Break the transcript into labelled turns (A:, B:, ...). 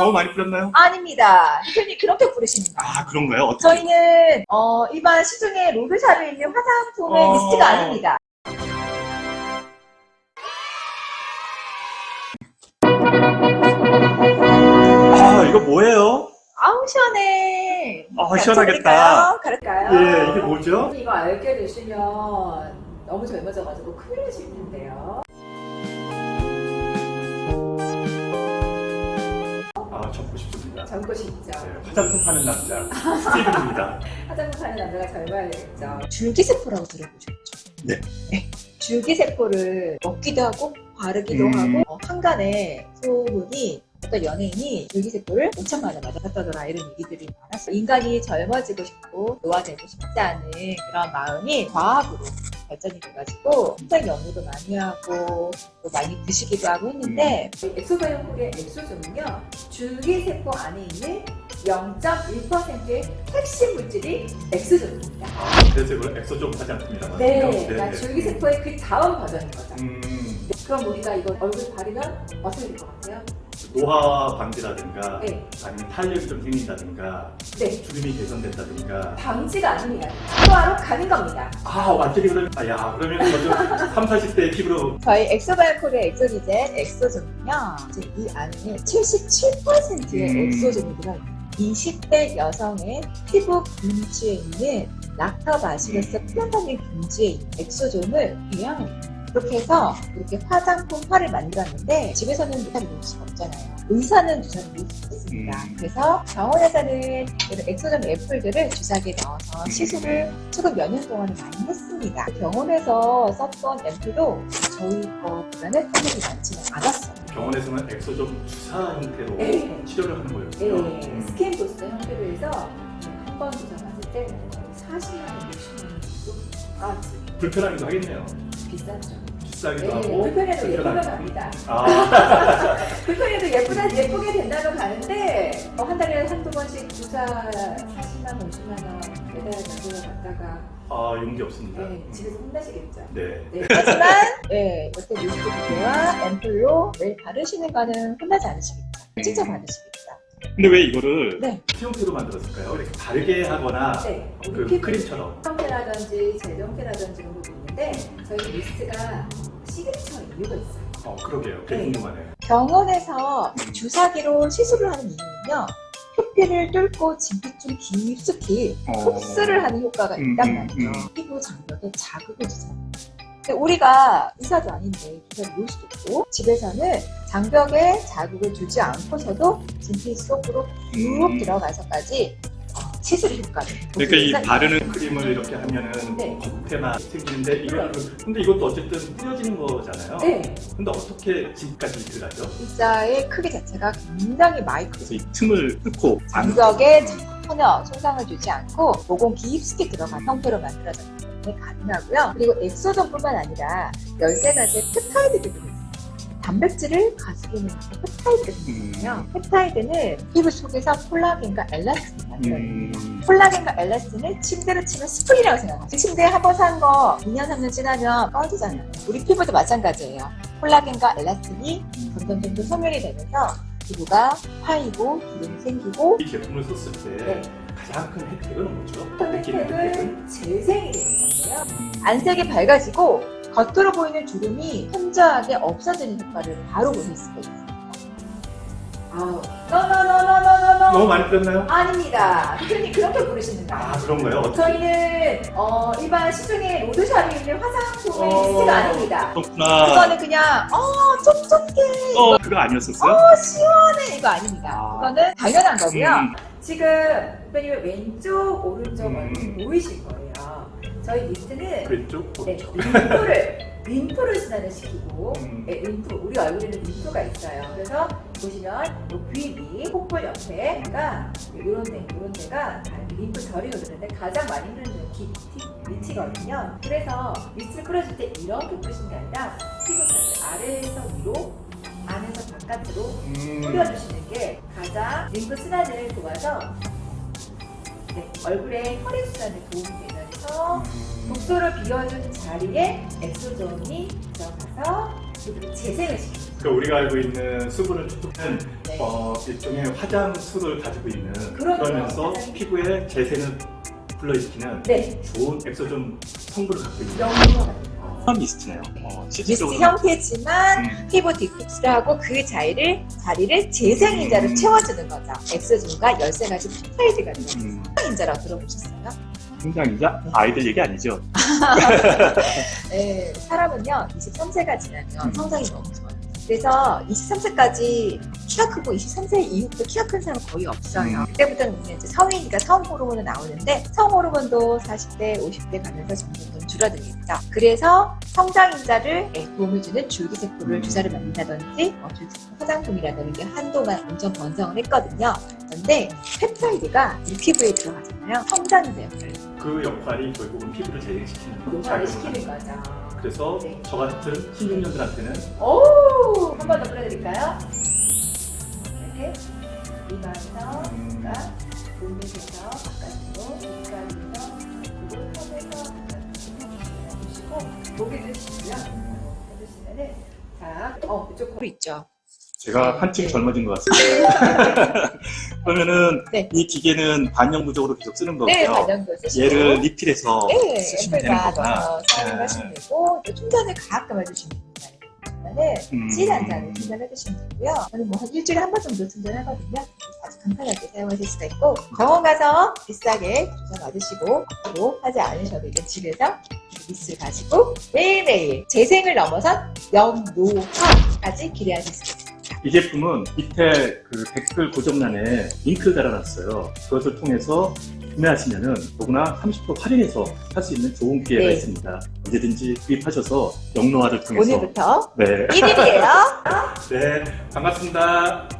A: 너무 많이 뿌렸나요?
B: 아닙니다. 대표님 그렇게 거예요.
A: 아 그런가요? 어떻게?
B: 저희는 어, 일반 시중에 로드샵에 있는 화장품의
A: 어.
B: 리스트가 아닙니다.
A: 아 이거 뭐예요?
B: 아우 시원해.
A: 아,
B: 자,
A: 시원하겠다.
B: 가를까요?
A: 예 이게 뭐죠?
B: 이거 알게 되시면 너무 젊어져가지고 큰일 나실 텐데요. 젊고 싶죠.
A: 네, 화장품 파는 남자 스티븐입니다.
B: 화장품 하는 남자가 되겠죠. 줄기세포라고 들어보셨죠?
A: 네.
B: 줄기세포를 먹기도 하고 바르기도
A: 음.
B: 하고 어, 한간에 소문이 어떤 연예인이 줄기세포를 5천만 원 맞았다더라 이런 얘기들이 많았어요. 인간이 젊어지고 싶고 노화되고 싶지 않은 그런 마음이 과학으로 발전이 돼가지고 굉장히 연구도 많이 하고 또 많이 드시기도 하고 했는데 엑소바이오콜의 엑소존은요 줄기세포 안에 있는 0.1%의 핵심 물질이 엑소존입니다.
A: 그래서 이걸 엑소존 화장품이라고
B: 네,
A: 하는데요.
B: 그러니까 줄기세포의 그 다음 버전인 거죠.
A: 음,
B: 그럼 우리가 이거 얼굴 바르면 어떻게 될 것 같아요?
A: 노화 방지라든가
B: 네,
A: 아니면 탄력이 좀 생긴다든가
B: 네.
A: 주름이 개선된다든가
B: 방지가 아닙니다. 투하로 가는 겁니다.
A: 아 완전히 그러면 아, 야 그러면 먼저 3, 40대의 피부로
B: 저희 엑소바이오콜의 엑소리젠 엑소존은요, 이제 이 안에 77%의
A: 음.
B: 엑소존이 들어있어요. 20대 여성의 피부 균주에 있는 락터바시러스 플라타민 균주에 있는 엑소존을 그냥 그렇게 해서 이렇게 화장품 화를 만들었는데 집에서는 주사를 놓을 수가 없잖아요. 의사는 주사를 놓을 수 있습니다.
A: 음.
B: 그래서 병원에서는 이런 엑소존 앰플들을 주사기에 넣어서
A: 음.
B: 시술을 최근 몇 년 동안에 많이 했습니다. 병원에서 썼던 앰플도 저희 거보다는 혜택이 많지는 않았어요.
A: 병원에서는 엑소존 주사 형태로
B: 네.
A: 치료를 하는 거였고요.
B: 네,
A: 음.
B: 스캔 도스 형태로 해서 한 번 주사 맞을 때 40만 원, 60만 원 정도까지
A: 불편하기도 하겠네요.
B: 비쌌죠.
A: 비싸기도
B: 네,
A: 하고
B: 불편해도
A: 불편하기도
B: 갑니다.
A: 아,
B: 불편해도 예쁘다, 예쁘게 된다면 가는데 어, 한 달에 한두 번씩 주사 40만 원, 50만 원 매달 정도 갔다가
A: 아 용기 없습니다.
B: 네, 집에서 혼나시겠죠.
A: 네.
B: 네, 하지만 네, 어떤 립스틱과 앰플로 매일 바르시는 거는 혼나지 않으시겠죠. 진짜 받으시겠죠.
A: 근데 왜 이거를
B: 네.
A: 티 형태로 만들었을까요? 이렇게 바르게 하거나
B: 네,
A: 그 크림처럼.
B: 형태라든지 부분이 있는데 저희 리스트가 시그니처 이유가 있어요.
A: 어 그러게요. 되게
B: 네.
A: 궁금하네요.
B: 병원에서 주사기로 시술을 하는 이유는요. 표피를 뚫고 진피줄 깊숙이 흡수를 하는 효과가
A: 어. 음,
B: 있단
A: 음,
B: 말이죠.
A: 음.
B: 피부 장벽에 자극을 주잖아요. 근데 우리가 의사도 아닌데 주사를 놓을 수도 있고 집에서는 장벽에 자극을 주지 않고서도 진피 속으로 쭉
A: 음.
B: 들어가서까지 어, 시술 효과를
A: 그러니까 이 바르는 크림을 이렇게 하면은
B: 네.
A: 겉에만 생기는데 이거 근데 이것도 어쨌든 뿌려지는 거잖아요.
B: 네,
A: 근데 어떻게 집까지 들어가죠?
B: 입자의 크기 자체가 굉장히 마이크로
A: 그래서 이 틈을 뚫고
B: 장벽에 전혀 손상을 주지 않고 모공 깊숙이 들어간 형태로 만들어졌기 때문에 가능하고요. 그리고 엑소존뿐만 아니라 13가지의 펩타이드들이. 단백질을 가지고 있는 펩타이드들이 있거든요. 펩타이드는 피부 속에서 콜라겐과 엘라스틴을 만들어요.
A: 음,
B: 콜라겐과 엘라스틴은 침대로 치면 스프링이라고 생각하세요. 침대에 한 번 산 거 2년, 3년 지나면 꺼지잖아요. 우리 피부도 마찬가지예요. 콜라겐과 엘라스틴이 점점 점점 소멸이 되면서 피부가 파이고 기름이 생기고
A: 이 제품을 썼을 때
B: 네.
A: 가장 큰 혜택은 뭐죠? 혜택은
B: 재생이 되는 건데요. 안색이 밝아지고 겉으로 보이는 주름이 현저하게 없어지는 효과를 바로 보실 수가 있어요. 아우, 노노노노노노노
A: 너무 많이 뿌렸나요?
B: 아닙니다. 대표님 그렇게 부르시는 거예요.
A: 아 그런가요? 어떻게?
B: 저희는 어, 일반 시중에 로드샵에 있는 화장품의
A: 어.
B: 리스트가 아닙니다.
A: 그렇구나.
B: 그거는 그냥 어 촉촉해,
A: 어 그거 아니었었어요?
B: 어 시원해 이거 아닙니다.
A: 아.
B: 그거는 당연한 거고요.
A: 음,
B: 지금 대표님 왼쪽 오른쪽
A: 음.
B: 얼굴 보이실 거예요. 저희 리스트는
A: 왼쪽
B: 네,
A: 오른쪽.
B: 림프를 림프를 순환을 시키고
A: 음.
B: 네, 림프 우리 얼굴에는 림프가 있어요. 그래서 보시면 요 귀비 콧볼 옆에가 이런 데 이런 데가 다 림프 절이 흐르는데 가장 많이 흐르는 귀 티- 위치거든요. 그래서 리스트를 뿌려줄 때 이렇게 뿌리시는 게 아니라 피부 자체 아래에서 위로 안에서 바깥으로
A: 음,
B: 뿌려주시는 게 가장 림프 순환을 도와서 네, 얼굴에 혈액 순환에 도움이
A: 음,
B: 독소를 비워준 자리에 엑소존이 들어가서 피부를 재생을 시킵니다.
A: 그 우리가 알고 있는 수분을 촉촉한
B: 네.
A: 어, 일종의 화장수를 가지고 있는
B: 그렇죠.
A: 그러면서
B: 화장수.
A: 피부의 재생을 불러일으키는
B: 네.
A: 좋은 엑소존 성분을 갖고 있는
B: 영구가
C: 한 미스트네요. 어,
B: 미스트
C: 실질적으로.
B: 형태지만
C: 음,
B: 피부 디톡스를 하고 그 자리를 자리를 재생 인자로
C: 음.
B: 채워주는 거죠. 엑스존과 13가지 펩타이드가 들어있어요.
C: 음,
B: 인자라고 들어보셨어요?
C: 성장이자 아이들 얘기 아니죠?
B: 네, 사람은요 23세가 지나면
C: 음.
B: 성장이 멈춰요. 그래서 23세까지 키가 크고 23세 이후부터 키가 큰 사람은 거의 없어요.
C: 음.
B: 그때부터는 우리는 이제 성인이니까 성 호르몬이 나오는데 성 호르몬도 40대, 50대 가면서 점점 좀 줄어들겠죠. 그래서 성장 인자를 예, 도움을 주는 줄기세포를
C: 음.
B: 주사를 맞는다든지 어, 줄기세포 화장품이라는 게 한동안 엄청 번성을 했거든요. 그런데 펩타이드가 이 피부에 들어가잖아요. 성장인자 역할을
A: 그 역할이 결국은 피부를 재생시키는
B: 요구를
A: 작용을
B: 시키는. 거죠.
A: 그래서
B: 네.
A: 저 같은 신경년들한테는
B: 오! 한 번더 뿌려드릴까요? 이렇게 이마에서 그러니까 몸에서 바깥으로 입가에서 그리고 턱에서 바깥으로 해주시고 목에도 해주시고요. 해주시면은 자, 어, 이쪽 거리 있죠?
C: 제가 한층
B: 네.
C: 젊어진 것 같습니다. 그러면은
B: 네.
C: 이 기계는 반영구적으로 계속 쓰는
B: 네,
C: 거고요.
B: 반영도 쓰시고
C: 얘를 리필해서
B: 네,
C: 쓰시면 되는
B: 앰플과
C: 거구나.
B: 사용하시면 되고 또 충전을 가끔 해주시면 됩니다. 그러면은
C: 음.
B: 찌한 잔을 충전해 주시면 되고요. 저는 뭐 한 일주일에 한 번 정도 충전하거든요. 아주 간편하게 사용하실 수가 있고 병원 가서 비싸게 주사 맞으시고 또 하지 않으셔도 이제 집에서 미스를 가지고 매일매일 재생을 넘어선 영노화까지 기대하실 수 있습니다.
C: 이 제품은 밑에 그 댓글 고정란에 링크를 달아놨어요. 그것을 통해서 구매하시면은 누구나 30% 할인해서 살 수 있는 좋은 기회가
B: 네.
C: 있습니다. 언제든지 구입하셔서 영노화를 통해서
B: 오늘부터
C: 네.
B: 1일이에요.
A: 네 반갑습니다.